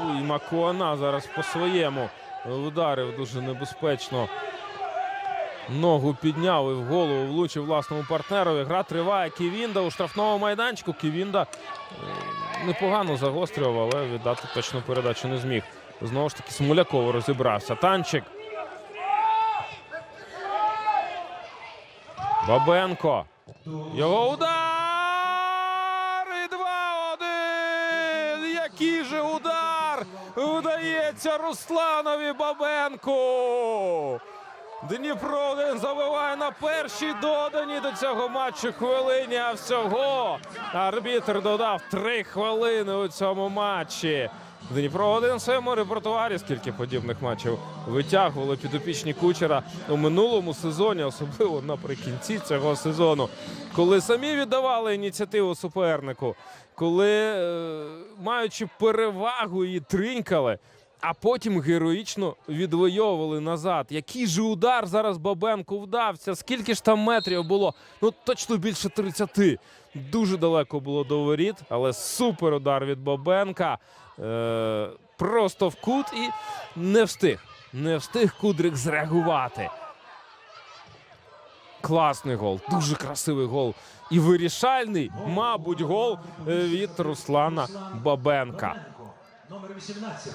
Ой, Макуана зараз по своєму ударив дуже небезпечно. Ногу підняв і в голову влучив власному партнерові. Гра триває. Ківінда у штрафному майданчику. Ківінда е, непогано загострював, але віддати точну передачу не зміг. Знову ж таки, Смоляков розібрався. Танчик. Бабенко. Його удар! Вдається Русланові Бабенку! Дніпро один забиває на першій додані до цього матчу хвилині. А всього арбітр додав три хвилини у цьому матчі. Дніпро один в своєму репертуарі. Скільки подібних матчів витягували підопічні кучера у минулому сезоні, особливо наприкінці цього сезону, коли самі віддавали ініціативу супернику, коли, е, маючи перевагу, її тринькали. А потім героїчно відвоювали назад. Який же удар зараз Бабенку вдався? Скільки ж там метрів було? Ну точно більше 30. Дуже далеко було до воріт, але супер удар від Бабенка. Е, просто в кут і не встиг. Не встиг Кудрик зреагувати. Класний гол, дуже красивий гол. І вирішальний, мабуть, гол е, від Руслана Бабенка. Номер 18.